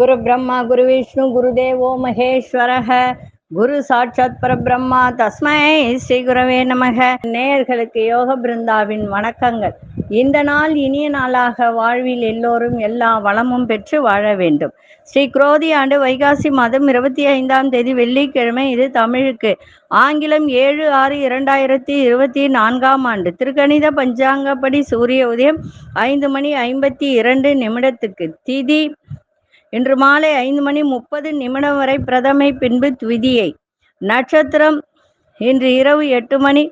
குரு பிரம்மா குரு விஷ்ணு குருதேவோ மகேஸ்வரக குரு சாட்சாத் பரபிரம்மா தஸ்மை ஸ்ரீ குரவே நமக. நேயர்களுக்கு யோக பிருந்தாவின் வணக்கங்கள். இந்த நாள் இனிய நாளாக வாழ்வில் எல்லோரும் எல்லா வளமும் பெற்று வாழ வேண்டும். ஸ்ரீ குரோதி ஆண்டு வைகாசி மாதம் இருபத்தி ஐந்தாம் தேதி வெள்ளிக்கிழமை இது தமிழுக்கு. ஆங்கிலம் ஏழு ஆறு இரண்டாயிரத்தி இருபத்தி நான்காம் ஆண்டு. திருக்கணித பஞ்சாங்கப்படி சூரிய உதயம் ஐந்து மணி ஐம்பத்தி இரண்டு நிமிடத்துக்கு. திதி இன்று மாலை ஐந்து மணி முப்பது நிமிடம் வரை பிரதமை பின்பு துவிதியை. நட்சத்திரம் இன்று இரவு எட்டு மணி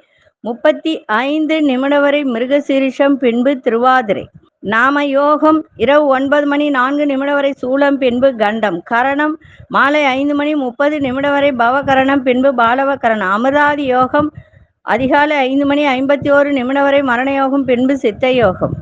முப்பத்தி ஐந்து நிமிடம் வரை மிருகசீரிஷம் பின்பு திருவாதிரை. நாம யோகம் இரவு ஒன்பது மணி நான்கு நிமிடம் வரை சூளம் பின்பு கண்டம். கரணம் மாலை ஐந்து மணி முப்பது நிமிடம் வரை பவகரணம் பின்பு பாலவ கரணம் அமிர்தாதி யோகம் அதிகாலை ஐந்து மணி ஐம்பத்தி ஓரு நிமிடம் வரை மரண யோகம் பின்பு சித்த யோகம்.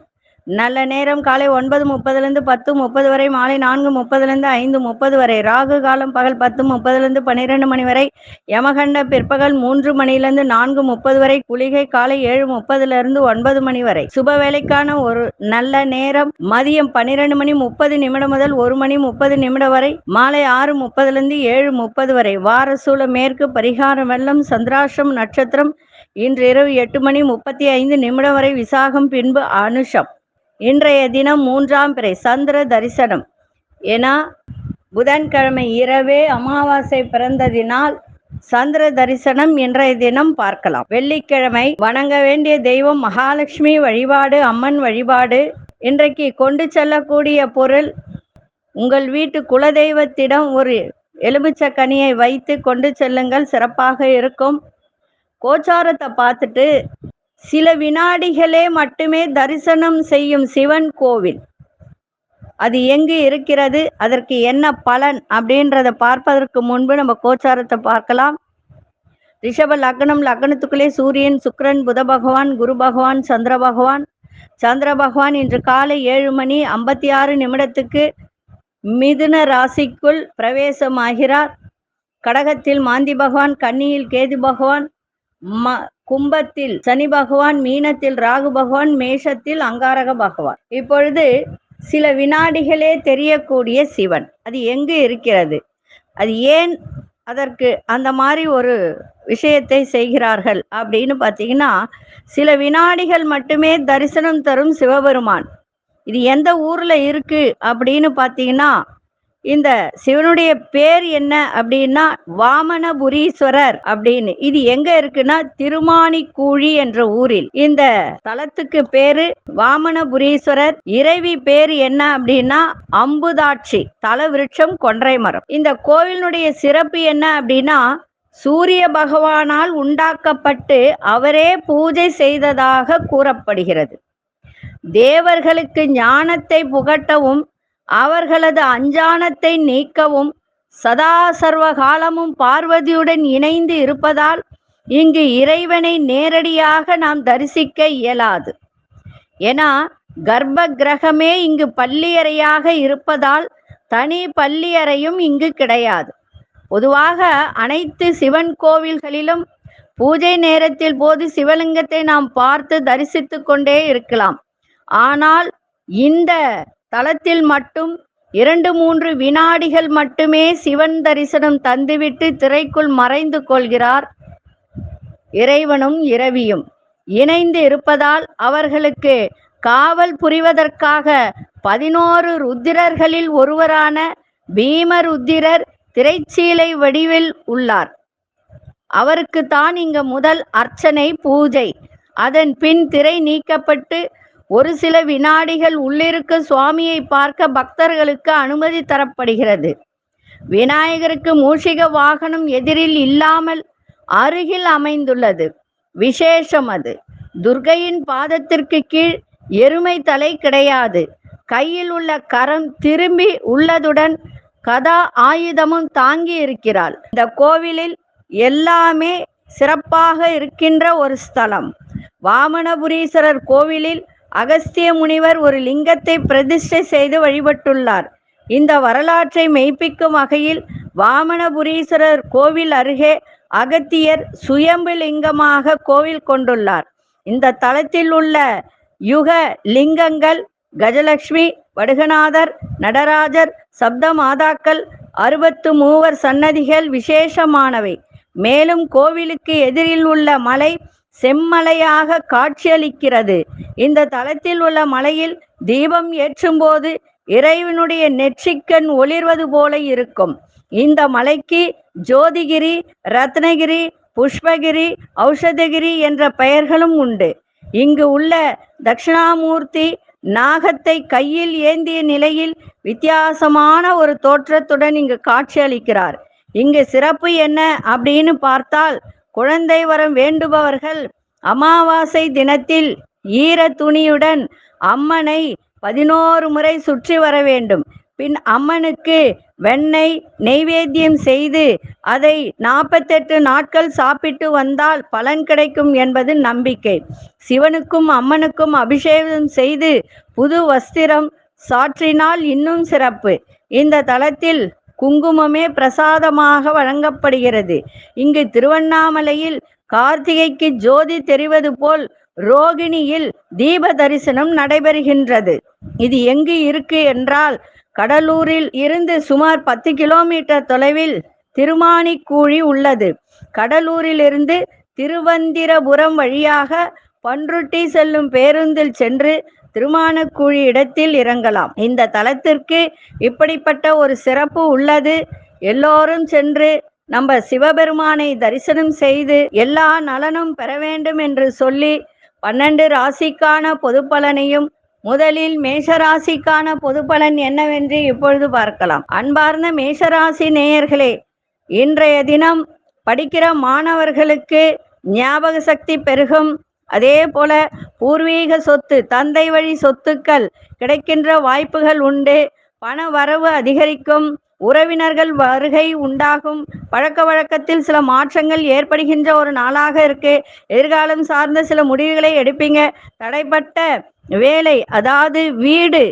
நல்ல நேரம் காலை ஒன்பது முப்பதுலேருந்து பத்து முப்பது வரை மாலை நான்கு முப்பதுலேருந்து ஐந்து முப்பது வரை ராகு காலம் பகல் பத்து முப்பதுலேருந்து பன்னிரெண்டு மணி வரை யமகண்ட பிற்பகல் மூன்று மணிலேருந்து நான்கு முப்பது வரை குளிகை காலை ஏழு முப்பதுலேருந்து ஒன்பது மணி வரை. சுப வேலைக்கான ஒரு நல்ல நேரம் மதியம் பன்னிரெண்டு மணி முப்பது நிமிடம் முதல் ஒரு மணி முப்பது நிமிடம் வரை மாலை ஆறு முப்பதுலேருந்து ஏழு முப்பது வரை. வார மேற்கு பரிகார வெள்ளம் சந்திராஷ்டம் நட்சத்திரம் இன்று இரவு எட்டு மணி முப்பத்தி ஐந்து நிமிடம் வரை விசாகம் பின்பு அனுஷம். இன்றைய தினம் மூன்றாம் பிறை சந்திர தரிசனம். ஏன்னா புதன்கிழமை இரவே அமாவாசை பிறந்ததினால் சந்திர தரிசனம் இன்றைய தினம் பார்க்கலாம். வெள்ளிக்கிழமை வணங்க வேண்டிய தெய்வம் மகாலட்சுமி வழிபாடு அம்மன் வழிபாடு. இன்றைக்கு கொண்டு செல்லக்கூடிய பொருள் உங்கள் வீட்டு குலதெய்வத்திடம் ஒரு எலுமிச்சக்கனியை வைத்து கொண்டு செல்லுங்கள். சிறப்பாக இருக்கும். கோச்சாரத்தை பார்த்துட்டு சில வினாடிகளே மட்டுமே தரிசனம் செய்யும் சிவன் கோவில். அது எங்கு இருக்கிறது? அதற்கு என்ன பலன்? அப்படின்றத பார்ப்பதற்கு முன்பு நம்ம கோச்சாரத்தை பார்க்கலாம். ரிஷப லக்னம் லக்னத்துக்குள்ளே சூரியன் சுக்கிரன் புத பகவான் குரு பகவான் சந்திர பகவான். சந்திர பகவான் இன்று காலை ஏழு மணி ஐம்பத்தி ஆறு நிமிடத்துக்கு மிதுன ராசிக்குள் பிரவேசமாகிறார். கடகத்தில் மாந்தி பகவான் கன்னியில் கேது பகவான் ம கும்பத்தில் சனி பகவான் மீனத்தில் ராகு பகவான் மேஷத்தில் அங்காரக பகவான். இப்பொழுது சில வினாடிகளே தெரியக்கூடிய சிவன். அது எங்கு இருக்கிறது? அது ஏன் அதற்கு அந்த மாதிரி ஒரு விஷயத்தை செய்கிறார்கள் அப்படின்னு பார்த்தீங்கன்னா சில வினாடிகள் மட்டுமே தரிசனம் தரும் சிவபெருமான். இது எந்த ஊர்ல இருக்கு அப்படின்னு பார்த்தீங்கன்னா இந்த சிவனுடைய பேர் என்ன அப்படின்னா வாமனபுரீஸ்வரர் அப்படின்னு. இது எங்க இருக்குன்னா திருமானிக்கூழி என்ற ஊரில். இந்த தலத்துக்கு பேரு வாமனபுரீஸ்வரர். இறைவி பேர் என்ன அப்படின்னா அம்புதாட்சி தல விருட்சம் கொன்றை மரம். இந்த கோவிலினுடைய சிறப்பு என்ன அப்படின்னா சூரிய பகவானால் உண்டாக்கப்பட்டு அவரே பூஜை செய்ததாக கூறப்படுகிறது. தேவர்களுக்கு ஞானத்தை புகட்டவும் அவர்களது அஞ்சானத்தை நீக்கவும் சதா சர்வ காலமும் பார்வதியுடன் இணைந்து இருப்பதால் இங்கு இறைவனை நேரடியாக நாம் தரிசிக்க இயலாது. ஏன்னா கர்ப்ப கிரகமே இங்கு பள்ளியறையாக இருப்பதால் தனி பள்ளியறையும் இங்கு கிடையாது. பொதுவாக அனைத்து சிவன் கோவில்களிலும் பூஜை நேரத்தில் போது சிவலிங்கத்தை நாம் பார்த்து தரிசித்து கொண்டே இருக்கலாம். ஆனால் இந்த தளத்தில் மட்டும் இரண்டு மூன்று வினாடிகள் மட்டுமே சிவன் தரிசனம் தந்துவிட்டு திரைக்குள் மறைந்து கொள்கிறார் இறைவனும் இரவியும். இணைந்து இருப்பதால் அவர்களுக்கு காவல் புரிவதற்காக பதினோரு ருத்திரர்களில் ஒருவரான பீமருத்திரர் திரைச்சீலை வடிவில் உள்ளார். அவருக்கு தான் இங்கு முதல் அர்ச்சனை பூஜை. அதன் பின் திரை நீக்கப்பட்டு ஒரு சில வினாடிகள் உள்ளிருக்க சுவாமியை பார்க்க பக்தர்களுக்கு அனுமதி தரப்படுகிறது. விநாயகருக்கு மூஷிக வாகனம் எதிரில் இல்லாமல் அருகில் அமைந்துள்ளது. விசேஷம் அது. துர்கையின் பாதத்திற்கு கீழ் எருமை தலை கிடையாது. கையில் உள்ள கரம் திரும்பி உள்ளதுடன் கதா ஆயுதமும் தாங்கி இருக்கிறாள். இந்த கோவிலில் எல்லாமே சிறப்பாக இருக்கின்ற ஒரு ஸ்தலம். வாமனபுரீஸ்வரர் கோவிலில் அகஸ்திய முனிவர் ஒரு லிங்கத்தை பிரதிஷ்டை செய்து வழிபட்டுள்ளார். இந்த வரலாற்றை மெய்ப்பிக்கும் வகையில் வாமனபுரீஸ்வரர் கோவில் அருகே அகத்தியர் சுயம்பு லிங்கமாக கோவில் கொண்டுள்ளார். இந்த தலத்தில் உள்ள யுக லிங்கங்கள் கஜலட்சுமி வடுகநாதர் நடராஜர் சப்த மாதாக்கள் அறுபத்து மூவர் சன்னதிகள் விசேஷமானவை. மேலும் கோவிலுக்கு எதிரில் உள்ள மலை செம்மலையாக காட்சியளிக்கிறது. இந்த தலத்தில் உள்ள மலையில் தீபம் ஏற்றும்போது இறைவனுடைய நெற்றிக்கண் ஒளிர்வது போல இருக்கும். இந்த மலைக்கு ஜோதிகிரி ரத்னகிரி புஷ்பகிரி ஔஷதகிரி என்ற பெயர்களும் உண்டு. இங்கு உள்ள தட்சிணாமூர்த்தி நாகத்தை கையில் ஏந்திய நிலையில் வித்தியாசமான ஒரு தோற்றத்துடன் இங்கு காட்சியளிக்கிறார். இங்கு சிறப்பு என்ன அப்படின்னு பார்த்தால் குழந்தை வரம் வேண்டுபவர்கள் அமாவாசை தினத்தில் ஈர துணியுடன் அம்மனை பதினோரு முறை சுற்றி வர வேண்டும். பின் அம்மனுக்கு வெண்ணெய் நெய்வேத்தியம் செய்து அதை நாற்பத்தெட்டு நாட்கள் சாப்பிட்டு வந்தால் பலன் கிடைக்கும் என்பது நம்பிக்கை. சிவனுக்கும் அம்மனுக்கும் அபிஷேகம் செய்து புது வஸ்திரம் சாற்றினால் இன்னும் சிறப்பு. இந்த தளத்தில் குங்குமமே பிரசாதமாக வழங்கப்படுகிறது. இங்கு திருவண்ணாமலையில் கார்த்திகைக்கு ஜோதி தெரிவது போல் ரோகிணியில் தீப தரிசனம் நடைபெறுகின்றது. இது எங்கு இருக்கு என்றால் கடலூரில் இருந்து சுமார் பத்து கிலோமீட்டர் தொலைவில் திருமானிக்கூழி உள்ளது. கடலூரிலிருந்து திருவந்திரபுரம் வழியாக பன்ருட்டி செல்லும் பேருந்தில் சென்று திருமானக்குழி இடத்தில் இறங்கலாம். இந்த தலத்திற்கு இப்படிப்பட்ட ஒரு சிறப்பு உள்ளது. எல்லோரும் சென்று நம்ம சிவபெருமானை தரிசனம் செய்து எல்லா நலனும் பெற வேண்டும் என்று சொல்லி பன்னெண்டு ராசிக்கான பொது பலனையும் முதலில் மேஷராசிக்கான பொது பலன் என்னவென்று இப்பொழுது பார்க்கலாம். அன்பார்ந்த மேஷராசி நேயர்களே இன்றைய தினம் படிக்கிற மாணவர்களுக்கு ஞாபக சக்தி பெருகும். அதே போல பூர்வீக சொத்து தந்தை வழி சொத்துக்கள் கிடைக்கின்ற வாய்ப்புகள் உண்டு. பண வரவு அதிகரிக்கும். உறவினர்கள் வருகை உண்டாகும். பழக்க வழக்கத்தில் சில மாற்றங்கள் ஏற்படுகின்ற ஒரு நாளாக இருக்கு. எதிர்காலம் சார்ந்த சில முடிவுகளை எடுப்பீங்க. தடைப்பட்ட வேலை அதாவது வீடு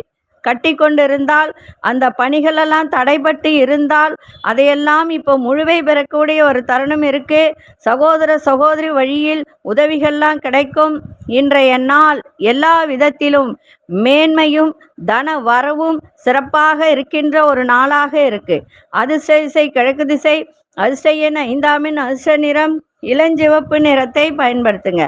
கட்டி கொண்டிருந்தால் அந்த பணிகள் எல்லாம் தடைபட்டு இருந்தால் அதையெல்லாம் இப்போ முழுவை பெறக்கூடிய ஒரு தருணம் இருக்கு. சகோதர சகோதரி வழியில் உதவிகள்லாம் கிடைக்கும். இன்றைய நாள் எல்லா விதத்திலும் மேன்மையும் தன வரவும் சிறப்பாக இருக்கின்ற ஒரு நாளாக இருக்கு. அதிர்ஷ்ட திசை கிழக்கு திசை அதிர்ஷ்ட ஐந்தாமின் அதிர்ஷ்ட நிறம் இளஞ்சிவப்பு நிறத்தை பயன்படுத்துங்க.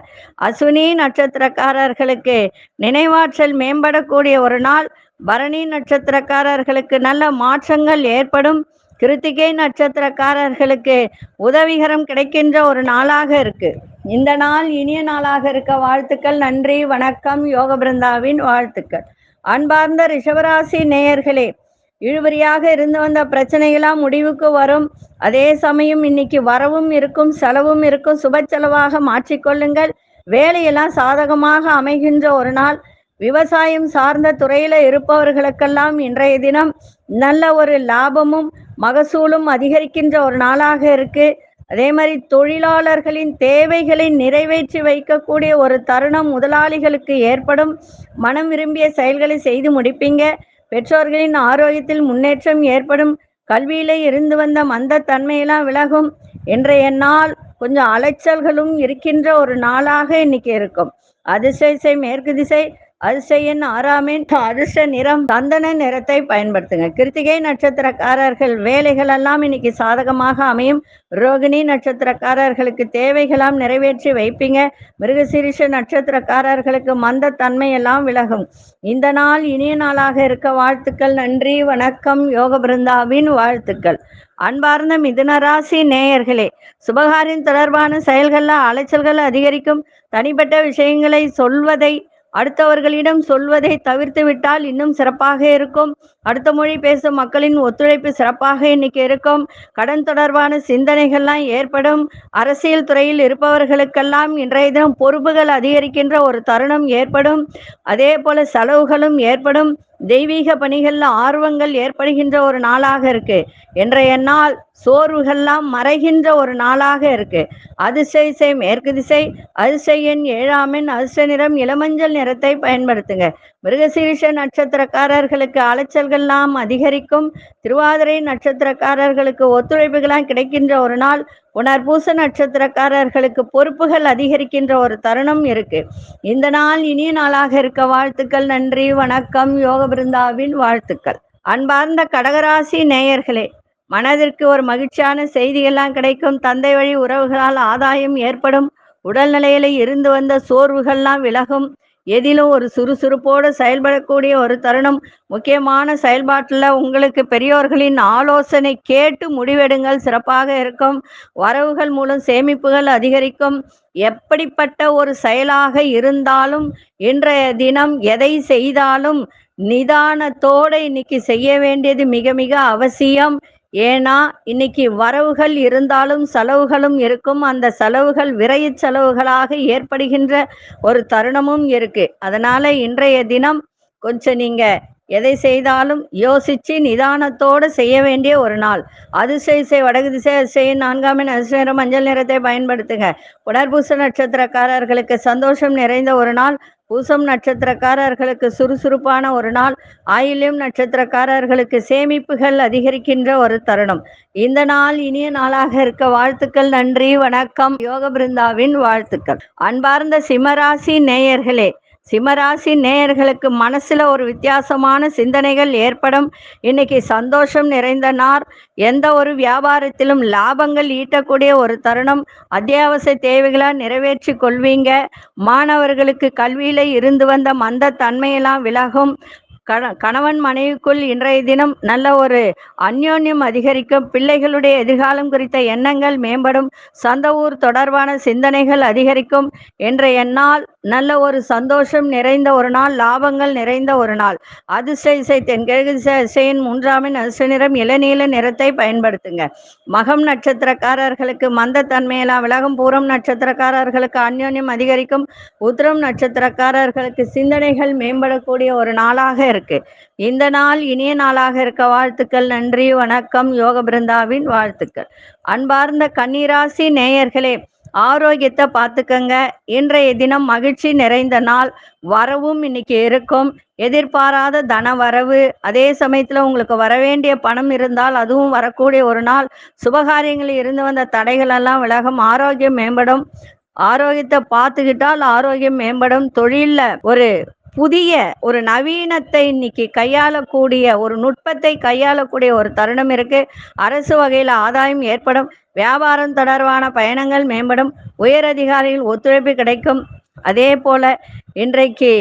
அசுனி நட்சத்திரக்காரர்களுக்கு நினைவாற்றல் மேம்படக்கூடிய ஒரு நாள். பரணி நட்சத்திரக்காரர்களுக்கு நல்ல மாற்றங்கள் ஏற்படும். கிருத்திகை நட்சத்திரக்காரர்களுக்கு உதவிகரம் கிடைக்கின்ற ஒரு நாளாக இருக்கு. இந்த நாள் இனிய நாளாக இருக்க வாழ்த்துக்கள் நன்றி வணக்கம் யோக பிருந்தாவின் வாழ்த்துக்கள். அன்பார்ந்த ரிஷவராசி நேயர்களே இழுபறியாக இருந்து வந்த பிரச்சனைகளாம் முடிவுக்கு வரும். அதே சமயம் இன்னைக்கு வரவும் இருக்கும் செலவும் இருக்கும். சுப செலவாக மாற்றிக்கொள்ளுங்கள். வேலையெல்லாம் சாதகமாக அமைகின்ற ஒரு நாள். விவசாயம் சார்ந்த துறையில இருப்பவர்களுக்கெல்லாம் இன்றைய தினம் நல்ல ஒரு லாபமும் மகசூலும் அதிகரிக்கின்ற ஒரு நாளாக இருக்கு. அதே மாதிரி தொழிலாளர்களின் தேவைகளை நிறைவேற்றி வைக்கக்கூடிய ஒரு தருணம் முதலாளிகளுக்கு ஏற்படும். மனம் விரும்பிய செயல்களை செய்து முடிப்பீங்க. பெற்றோர்களின் ஆரோக்கியத்தில் முன்னேற்றம் ஏற்படும். கல்வியில இருந்து வந்த மந்த தன்மையெல்லாம் விலகும். இன்றைய நாள் கொஞ்சம் அலைச்சல்களும் இருக்கின்ற ஒரு நாளாக இன்னைக்கு இருக்கும். அதிர்ஷ்ட மேற்கு திசை அதிசயன் ஆறாமின் அதிர்ஷ்ட நிறம் சந்தன நிறத்தை பயன்படுத்துங்க. கிருத்திகை நட்சத்திரக்காரர்கள் வேலைகள் எல்லாம் இன்னைக்கு சாதகமாக அமையும். ரோகிணி நட்சத்திரக்காரர்களுக்கு தேவைகளாம் நிறைவேற்றி வைப்பீங்க. மிருகசீரிஷ நட்சத்திரக்காரர்களுக்கு மந்த தன்மை எல்லாம் விலகும். இந்த நாள் இனிய நாளாக இருக்க வாழ்த்துக்கள். நன்றி வணக்கம். யோக பிருந்தாவின் வாழ்த்துக்கள். அன்பார்ந்த மிதுனராசி நேயர்களே சுபகாரியம் தொடர்பான செயல்கள்ல அலைச்சல்கள் அதிகரிக்கும். தனிப்பட்ட விஷயங்களை சொல்வதை அடுத்தவர்களிடம் சொல்வதை தவிர்த்து விட்டால் இன்னும் சிறப்பாக இருக்கும். அடுத்த மொழி பேசும் மக்களின் ஒத்துழைப்பு சிறப்பாக இன்னைக்கு இருக்கும். கடன் தொடர்பான சிந்தனைகள்லாம் ஏற்படும். அரசியல் துறையில் இருப்பவர்களுக்கெல்லாம் இன்றைய தினம் பொறுப்புகள் அதிகரிக்கின்ற ஒரு தருணம் ஏற்படும். அதே போல செலவுகளும் ஏற்படும். தெய்வீக பணிகளில் ஆர்வங்கள் ஏற்படுகின்ற ஒரு நாளாக இருக்கு. இன்றைய நாள் சோர்வுகள்லாம் மறைகின்ற ஒரு நாளாக இருக்கு. அதிர்ஷ்ட திசை மேற்கு திசை அதிர்ஷ்ட ஏழாமின் அதிசய நிறம் இளமஞ்சள் நிறத்தை பயன்படுத்துங்க. மிருகசீரிஷ நட்சத்திரக்காரர்களுக்கு அலைச்சல்கள்லாம் அதிகரிக்கும். திருவாதிரை நட்சத்திரக்காரர்களுக்கு ஒத்துழைப்புகளாம் கிடைக்கின்ற ஒரு நாள். புனர்பூச நட்சத்திரக்காரர்களுக்கு பொறுப்புகள் அதிகரிக்கின்ற ஒரு தருணம் இருக்கு. இந்த நாள் இனிய நாளாக இருக்க வாழ்த்துக்கள் நன்றி வணக்கம் யோக பிருந்தாவின் வாழ்த்துக்கள். அன்பார்ந்த கடகராசி நேயர்களே மனதிற்கு ஒரு மகிழ்ச்சியான செய்தியெல்லாம் கிடைக்கும். தந்தை வழி உறவுகளால் ஆதாயம் ஏற்படும். உடல்நிலையில இருந்து வந்த சோர்வுகள்லாம் விலகும். எதிலும் ஒரு சுறுசுறுப்போடு செயல்படக்கூடிய ஒரு தருணம். முக்கியமான செயல்பாட்டில் உங்களுக்கு பெரியோர்களின் ஆலோசனை கேட்டு முடிவெடுங்கள். சிறப்பாக இருக்கும். வரவுகள் மூலம் சேமிப்புகள் அதிகரிக்கும். எப்படிப்பட்ட ஒரு செயலாக இருந்தாலும் இன்றைய தினம் எதை செய்தாலும் நிதானத்தோடு இன்னைக்கு செய்ய வேண்டியது மிக மிக அவசியம். ஏன்னா இன்னைக்கு வரவுகள் இருந்தாலும் செலவுகளும் இருக்கும். அந்த செலவுகள் விரைய செலவுகளாக ஏற்படுகின்ற ஒரு தருணமும் இருக்கு. அதனால இன்றைய தினம் கொஞ்சம் நீங்க எதை செய்தாலும் யோசிச்சு நிதானத்தோடு செய்ய வேண்டிய ஒரு நாள். அதிசய செய் வடகு திசை அதிசய நான்காம் எண் நிறம் மஞ்சள் நிறத்தை பயன்படுத்துங்க புனர்பூச நட்சத்திரக்காரர்களுக்கு சந்தோஷம் நிறைந்த ஒரு நாள். பூசம் நட்சத்திரக்காரர்களுக்கு சுறுசுறுப்பான ஒரு நாள். ஆயிலியம் நட்சத்திரக்காரர்களுக்கு சேமிப்புகள் அதிகரிக்கின்ற ஒரு தருணம். இந்த நாள் இனிய நாளாக இருக்க வாழ்த்துக்கள் நன்றி வணக்கம். யோக பிருந்தாவின் வாழ்த்துக்கள். அன்பார்ந்த சிம்மராசி நேயர்களே சிம்மராசி நேயர்களுக்கு மனசுல ஒரு வித்தியாசமான சிந்தனைகள் ஏற்படும். இன்னைக்கு சந்தோஷம் நிறைந்த நார் எந்த ஒரு வியாபாரத்திலும் லாபங்கள் ஈட்டக்கூடிய ஒரு தருணம். அத்தியாவசிய தேவைகளை நிறைவேற்றி கொள்வீங்க. மாணவர்களுக்கு கல்வியில இருந்து வந்த மந்த தன்மையெல்லாம் விலகும். கண கணவன் மனைவிக்குள் இன்றைய தினம் நல்ல ஒரு அந்யோன்யம் அதிகரிக்கும். பிள்ளைகளுடைய எதிர்காலம் குறித்த எண்ணங்கள் மேம்படும். சொந்த ஊர் தொடர்பான சிந்தனைகள் அதிகரிக்கும். இன்றைய நாள் நல்ல ஒரு சந்தோஷம் நிறைந்த ஒரு நாள் லாபங்கள் நிறைந்த ஒரு நாள். அதிர்ஷ்ட இசை தென்கிழக்கு திசை இசையின் மூன்றாமின் அதிர்ஷ்ட நிறம் இளநீல நிறத்தை பயன்படுத்துங்க. மகம் நட்சத்திரக்காரர்களுக்கு மந்த தன்மையெல்லாம் விலகும். பூரம் நட்சத்திரக்காரர்களுக்கு அந்யோன்யம் அதிகரிக்கும். உத்திரம் நட்சத்திரக்காரர்களுக்கு சிந்தனைகள் மேம்படக்கூடிய ஒரு நாளாக இருக்கு. இந்த நாள் இனிய நாளாக இருக்க வாழ்த்துக்கள். நன்றி வணக்கம். யோக பிருந்தாவின் வாழ்த்துக்கள். அன்பார்ந்த கன்னிராசி நேயர்களே ஆரோக்கியத்தை பார்த்துக்கங்க. இன்றைய தினம் மகிழ்ச்சி நிறைந்த நாள். வரவும் இன்னைக்கு இருக்கும். எதிர்பாராத தன வரவு. அதே சமயத்துல உங்களுக்கு வர வேண்டிய பணம் இருந்தால் அதுவும் வரக்கூடிய ஒரு நாள். சுபகாரியங்களில் இருந்து வந்த தடைகள் எல்லாம் விலகும். ஆரோக்கியம் மேம்படும். ஆரோக்கியத்தை பார்த்துக்கிட்டால் ஆரோக்கியம் மேம்படும். தொழிலில் ஒரு புதிய ஒரு நவீனத்தை இன்னைக்கு கையாளக்கூடிய ஒரு நுட்பத்தை கையாளக்கூடிய ஒரு தருணம் இருக்கு. அரசு வகையில் ஆதாயம் ஏற்படும். வியாபாரம் தொடர்பான பயணங்கள் மேம்படும். உயர் அதிகாரிகள் ஒத்துழைப்பு கிடைக்கும். அதே போல இன்றைக்கு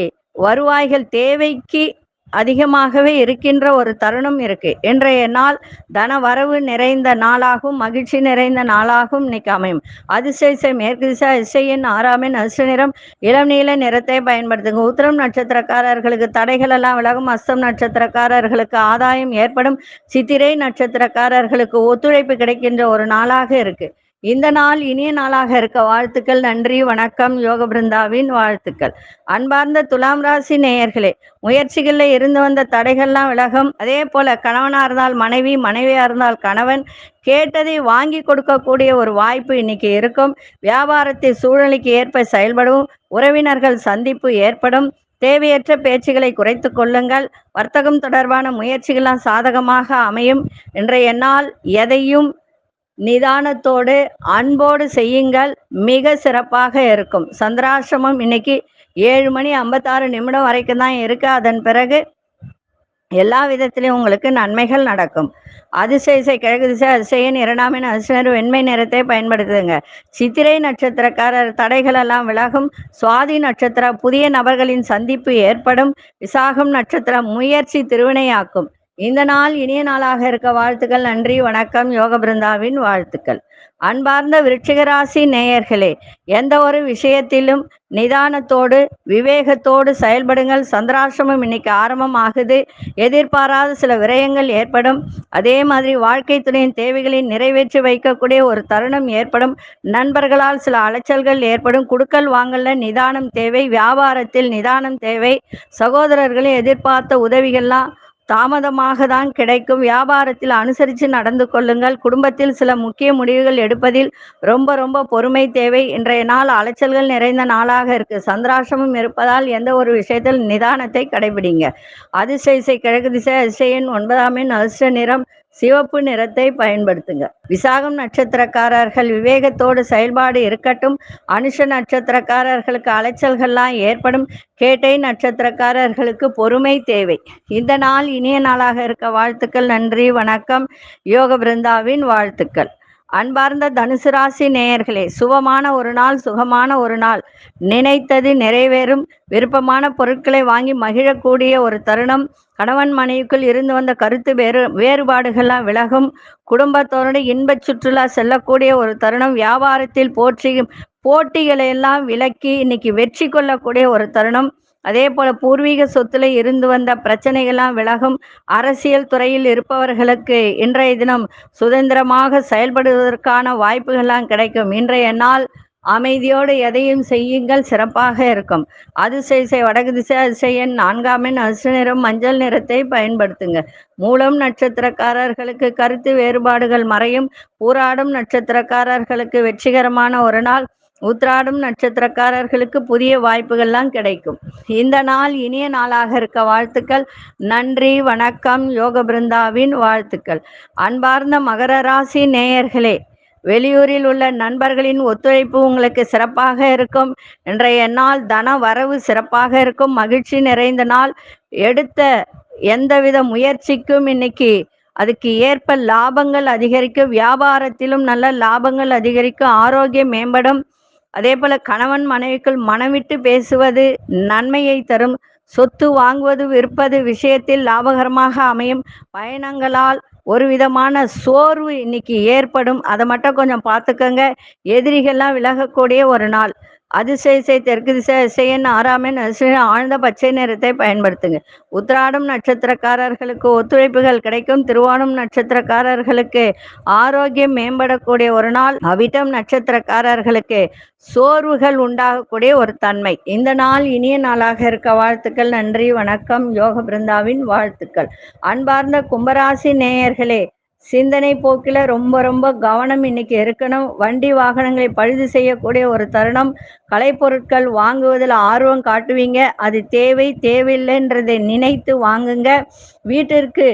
வருவாய்கள் தேவைக்கு அதிகமாகவே இருக்கின்ற ஒரு தருணம் இருக்கு. இன்றைய நாள் தன வரவு நிறைந்த நாளாகும் மகிழ்ச்சி நிறைந்த நாளாகும் இன்னைக்கு அமையும். அதிசய மேற்கு திசை இசையின் ஆறாமின் அசு நிறம் இளம் நீல நிறத்தை பயன்படுத்துங்க. உத்திரம் நட்சத்திரக்காரர்களுக்கு தடைகள் எல்லாம் விலகும். அஸ்தம் நட்சத்திரக்காரர்களுக்கு ஆதாயம் ஏற்படும். சித்திரை நட்சத்திரக்காரர்களுக்கு ஒத்துழைப்பு கிடைக்கின்ற ஒரு நாளாக இருக்கு. இந்த நாள் இனிய நாளாக இருக்க வாழ்த்துக்கள் நன்றி வணக்கம் யோக பிருந்தாவின் வாழ்த்துக்கள். அன்பார்ந்த துலாம் ராசி நேயர்களே முயற்சிகளில் இருந்து வந்த தடைகள்லாம் விலகும். அதே போல கணவனா இருந்தால் மனைவி மனைவியா இருந்தால் கணவன் கேட்டதை வாங்கி கொடுக்கக்கூடிய ஒரு வாய்ப்பு இன்னைக்கு இருக்கும். வியாபாரத்தை சூழ்நிலைக்கு ஏற்ப செயல்படும் உறவினர்கள் சந்திப்பு ஏற்படும். தேவையற்ற பேச்சுகளை குறைத்து கொள்ளுங்கள். வர்த்தகம் தொடர்பான முயற்சிகள்லாம் சாதகமாக அமையும். இன்றைய நாள் எதையும் நிதானத்தோடு அன்போடு செய்யுங்கள். மிக சிறப்பாக இருக்கும். சந்திராசிரமம் இன்னைக்கு ஏழு மணி ஐம்பத்தாறு நிமிடம் வரைக்கும் தான் இருக்கு. அதன் பிறகு எல்லா விதத்திலையும் உங்களுக்கு நன்மைகள் நடக்கும். அதிசய கிழக்கு திசை அதிசயன் இரண்டாமின் அதிசயர் வெண்மை நிறத்தை பயன்படுத்துங்க. சித்திரை நட்சத்திரக்காரர் தடைகள் எல்லாம் விலகும். சுவாதி நட்சத்திர புதிய நபர்களின் சந்திப்பு ஏற்படும். விசாகம் நட்சத்திரம் முயற்சி திருவினையாக்கும். இந்த நாள் இனிய நாளாக இருக்க வாழ்த்துக்கள் நன்றி வணக்கம் யோக பிருந்தாவின் வாழ்த்துக்கள். அன்பார்ந்த விருட்சிகராசி நேயர்களே எந்த ஒரு விஷயத்திலும் நிதானத்தோடு விவேகத்தோடு செயல்படுங்கள். சந்திராசிரமம் இன்னைக்கு ஆரம்பம் ஆகுது எதிர்பாராத சில விரயங்கள் ஏற்படும். அதே மாதிரி வாழ்க்கை துணையின் தேவைகளை நிறைவேற்றி வைக்கக்கூடிய ஒரு தருணம் ஏற்படும். நண்பர்களால் சில அலைச்சல்கள் ஏற்படும். குடுக்கல் வாங்கல நிதானம் தேவை. வியாபாரத்தில் நிதானம் தேவை. சகோதரர்களை எதிர்பார்த்த உதவிகள்லாம் தாமதமாக தான் கிடைக்கும். வியாபாரத்தில் அனுசரித்து நடந்து கொள்ளுங்கள். குடும்பத்தில் சில முக்கிய முடிவுகள் எடுப்பதில் ரொம்ப ரொம்ப பொறுமை தேவை. இன்றைய நாள் அலைச்சல்கள் நிறைந்த நாளாக இருக்கு. சந்திராசிரமம் இருப்பதால் எந்த ஒரு விஷயத்தில் நிதானத்தை கடைபிடிங்க. அதிர்ஷ்ட இசை கிழக்கு திசை அதிசயன் ஒன்பதாம் எண் அதிர்ஷ்ட நிறம். சிவப்பு நிறத்தை பயன்படுத்துங்க. விசாகம் நட்சத்திரக்காரர்கள் விவேகத்தோடு செயல்பாடு இருக்கட்டும். அனுஷ நட்சத்திரக்காரர்களுக்கு அலைச்சல்கள்லாம் ஏற்படும். கேட்டை நட்சத்திரக்காரர்களுக்கு பொறுமை தேவை. இந்த நாள் இனிய நாளாக இருக்க வாழ்த்துக்கள் நன்றி வணக்கம். யோக பிருந்தாவின் வாழ்த்துக்கள். அன்பார்ந்த தனுசு ராசி நேயர்களே சுபமான ஒரு நாள் சுகமான ஒரு நாள். நினைத்தது நிறைவேறும். விருப்பமான பொருட்களை வாங்கி மகிழக்கூடிய ஒரு தருணம். கணவன் மனைவிக்குள் இருந்து வந்த கருத்து வேறு வேறுபாடுகள்லாம் விலகும். குடும்பத்தோடு இன்பச் சுற்றுலா செல்லக்கூடிய ஒரு தருணம். வியாபாரத்தில் போற்றி போட்டிகளை எல்லாம் விலக்கி இன்னைக்கு வெற்றி கொள்ளக்கூடிய ஒரு தருணம். அதே போல பூர்வீக சொத்துல இருந்து வந்த பிரச்சனைகள்லாம் விலகும். அரசியல் துறையில் இருப்பவர்களுக்கு இன்றைய தினம் சுதந்திரமாக செயல்படுவதற்கான வாய்ப்புகள்லாம் கிடைக்கும். இன்றைய நாள் அமைதியோடு எதையும் செய்யுங்கள் சிறப்பாக இருக்கும். அதிசய செய் வடக்கு திசை அதிசயன் நான்காம் எண் அசு நிறம் மஞ்சள் நிறத்தை பயன்படுத்துங்க. மூலம் நட்சத்திரக்காரர்களுக்கு கருத்து வேறுபாடுகள் மறையும். பூராடும் நட்சத்திரக்காரர்களுக்கு வெற்றிகரமான ஒரு நாள். உத்ராடும் நட்சத்திரக்காரர்களுக்கு புதிய வாய்ப்புகள்லாம் கிடைக்கும். இந்த நாள் இனிய நாளாக இருக்க வாழ்த்துக்கள். நன்றி வணக்கம் யோக பிருந்தாவின் வாழ்த்துக்கள். அன்பார்ந்த மகர ராசி நேயர்களே வெளியூரில் உள்ள நண்பர்களின் ஒத்துழைப்பு உங்களுக்கு சிறப்பாக இருக்கும். இன்றைய நாள் தன வரவு சிறப்பாக இருக்கும். மகிழ்ச்சி நிறைந்த நாள். எடுத்த எந்தவித முயற்சிக்கும் இன்னைக்கு அதுக்கு ஏற்ப லாபங்கள் அதிகரிக்கும் வியாபாரத்திலும் நல்ல லாபங்கள் அதிகரிக்கும் ஆரோக்கியம் மேம்படும். அதே போல கணவன் மனைவிக்குள் மனமிட்டு பேசுவது நன்மையை தரும். சொத்து வாங்குவது விற்பது விஷயத்தில் லாபகரமாக அமையும். பயணங்களால் ஒரு விதமான சோர்வு இன்னைக்கு ஏற்படும். அதை மட்டும் கொஞ்சம் பார்த்துக்கோங்க. எதிரிகள்லாம் விலகக்கூடிய ஒரு நாள். அதிசய இசை தெற்கு திசை இசையன் ஆறாமன் அதிசய ஆழ்ந்த பச்சை நிறத்தை பயன்படுத்துங்க. உத்திராடம் நட்சத்திரக்காரர்களுக்கு ஒத்துழைப்புகள் கிடைக்கும். திருவாணும் நட்சத்திரக்காரர்களுக்கு ஆரோக்கியம் மேம்படக்கூடிய ஒரு நாள். அவிட்டம் நட்சத்திரக்காரர்களுக்கு சோர்வுகள் உண்டாகக்கூடிய ஒரு தன்மை. இந்த நாள் இனிய நாளாக இருக்க வாழ்த்துக்கள். நன்றி வணக்கம். யோக பிருந்தாவின் வாழ்த்துக்கள். அன்பார்ந்த கும்பராசி நேயர்களே சிந்தனை போக்கில் ரொம்ப ரொம்ப கவனம் இன்னைக்கு இருக்கணும். வண்டி வாகனங்களை பழுது செய்யக்கூடிய ஒரு தருணம். கலைப்பொருட்கள் வாங்குவதில் ஆர்வம் காட்டுவீங்க. அது தேவை தேவையில்லைன்றதை நினைத்து வாங்குங்க. வீட்டிற்கு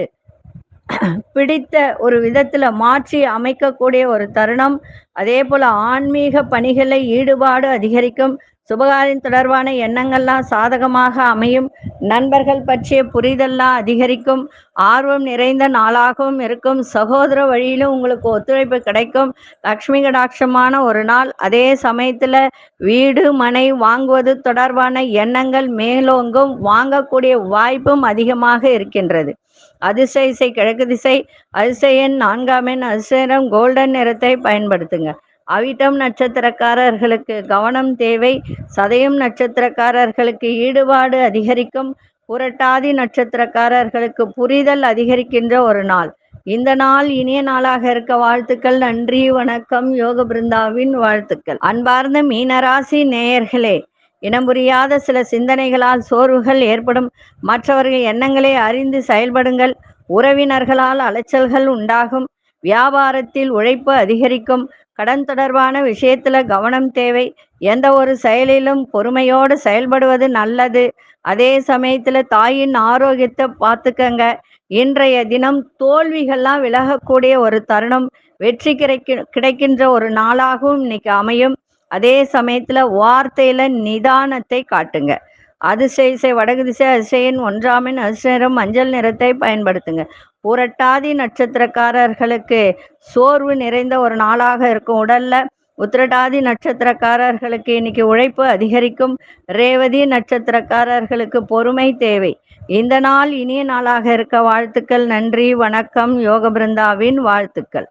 பிடித்த ஒரு விதத்துல மாற்றி அமைக்கக்கூடிய ஒரு தருணம். அதே போல ஆன்மீக பணிகளை ஈடுபாடு அதிகரிக்கும். சுபகாரியம் தொடர்பான எண்ணங்கள்லாம் சாதகமாக அமையும். நண்பர்கள் பற்றிய புரிதல்லாம் அதிகரிக்கும். ஆர்வம் நிறைந்த நாளாகவும் இருக்கும். சகோதர வழியிலும் உங்களுக்கு ஒத்துழைப்பு கிடைக்கும். லக்ஷ்மி கடாட்சமான ஒரு நாள். அதே சமயத்துல வீடு மனை வாங்குவது தொடர்பான எண்ணங்கள் மேலோங்கும். வாங்கக்கூடிய வாய்ப்பும் அதிகமாக இருக்கின்றது. அதிசய இசை கிழக்கு திசை அதிசயன் நான்காம் எண் அதிசயம் கோல்டன் நிறத்தை பயன்படுத்துங்க. அவிட்டம் நட்சத்திரக்காரர்களுக்கு கவனம் தேவை. சதயம் நட்சத்திரக்காரர்களுக்கு ஈடுபாடு அதிகரிக்கும். புரட்டாதி நட்சத்திரக்காரர்களுக்கு புரிதல் அதிகரிக்கின்ற ஒரு நாள். இந்த நாள் இனிய நாளாக இருக்க வாழ்த்துக்கள். நன்றி வணக்கம். யோக பிருந்தாவின் வாழ்த்துக்கள். அன்பார்ந்த மீனராசி நேயர்களே இனம் புரியாத சில சிந்தனைகளால் சோர்வுகள் ஏற்படும். மற்றவர்கள் எண்ணங்களை அறிந்து செயல்படுங்கள். உறவினர்களால் அலைச்சல்கள் உண்டாகும். வியாபாரத்தில் உழைப்பு அதிகரிக்கும். கடன் தொடர்பான விஷயத்துல கவனம் தேவை. எந்த ஒரு செயலிலும் பொறுமையோடு செயல்படுவது நல்லது. அதே சமயத்துல தாயின் ஆரோக்கியத்தை பார்த்துக்கங்க. இன்றைய தினம் தோல்விகள்லாம் விலகக்கூடிய ஒரு தருணம். வெற்றி கிடைக்க கிடைக்கின்ற ஒரு நாளாகவும் இன்னைக்கு அமையும். அதே சமயத்துல வார்த்தையில நிதானத்தை காட்டுங்க. அதிசய வடகு திசை அதிசயன் ஒன்றாமின் அதிசயம் மஞ்சள் நிறத்தை பயன்படுத்துங்க. புரட்டாதி நட்சத்திரக்காரர்களுக்கு சோர்வு நிறைந்த ஒரு நாளாக இருக்கும் உடல்ல. உத்திரட்டாதி நட்சத்திரக்காரர்களுக்கு இன்னைக்கு உழைப்பு அதிகரிக்கும். ரேவதி நட்சத்திரக்காரர்களுக்கு பொறுமை தேவை. இந்த நாள் இனிய நாளாக இருக்க வாழ்த்துக்கள். நன்றி வணக்கம். யோக பிருந்தாவின் வாழ்த்துக்கள்.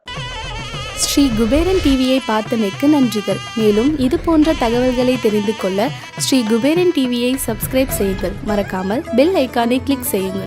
ஸ்ரீ குபேரன் டிவியை பார்த்தமைக்கு நன்றிகள். மேலும் இது போன்ற தகவல்களை தெரிந்து கொள்ள ஸ்ரீ குபேரன் டிவியை சப்ஸ்கிரைப் செய்யுங்கள். மறக்காமல் பெல் ஐக்கானை கிளிக் செய்யுங்கள்.